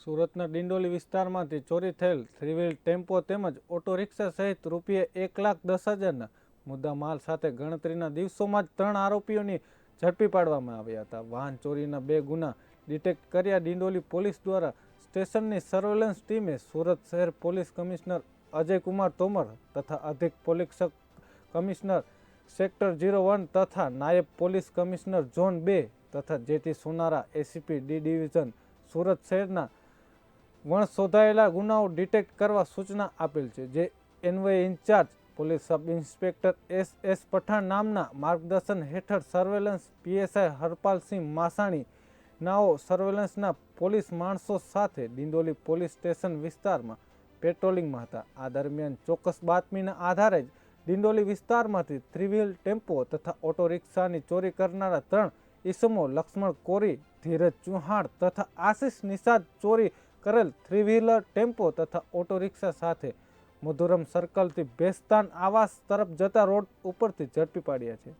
સુરતના ડિંડોલી વિસ્તારમાંથી ચોરી થયેલ થ્રી વ્હીલ ટેમ્પો તેમજ ઓટો રિક્ષા સહિત રૂપિયા એક લાખ દસ હજારના મુદ્દા માલ સાથે ગણતરીના દિવસોમાં જ ત્રણ આરોપીઓની ઝડપી પાડવામાં આવ્યા હતા. વાહન ચોરીના બે ગુના ડિટેક્ટ કર્યા ડિંડોલી પોલીસ દ્વારા સ્ટેશનની સર્વેલન્સ ટીમે સુરત શહેર પોલીસ કમિશનર અજયકુમાર તોમર તથા અધિક police commissioner sector zero one તથા નાયબ પોલીસ કમિશનર ઝોન બે તથા JT Sonara ACP D division Surat શહેરના વણ શોધાયેલા ગુનાઓ ડિટેક્ટ કરવા સૂચના આપેલ છે, જે NY in-charge police sub inspector S S Pathan નામના માર્ગદર્શન હેઠળ સર્વેલન્સ પીએસઆઈ હરપાલસિંહ માસાણી નાઓ સર્વેલન્સના પોલીસ માણસો સાથે ડિંડોલી પોલીસ સ્ટેશન વિસ્તારમાં પેટ્રોલિંગમાં હતા. આ દરમિયાન ચોક્કસ બાતમીના આધારે જ ડિંડોલી વિસ્તારમાંથી થ્રીવ્હીલ ટેમ્પો તથા ઓટો રિક્ષાની ચોરી કરનારા ત્રણ ઈસમો લક્ષ્મણ કોરી, ધીરજ ચુહાણ તથા આશિષ નિષાદ ચોરી કરેલ થ્રી વ્હીલર ટેમ્પો તથા ઓટો રિક્ષા સાથે મધુરમ સર્કલથી બેસ્તાન આવાસ તરફ જતા રોડ ઉપરથી ઝડપી પાડ્યા છે.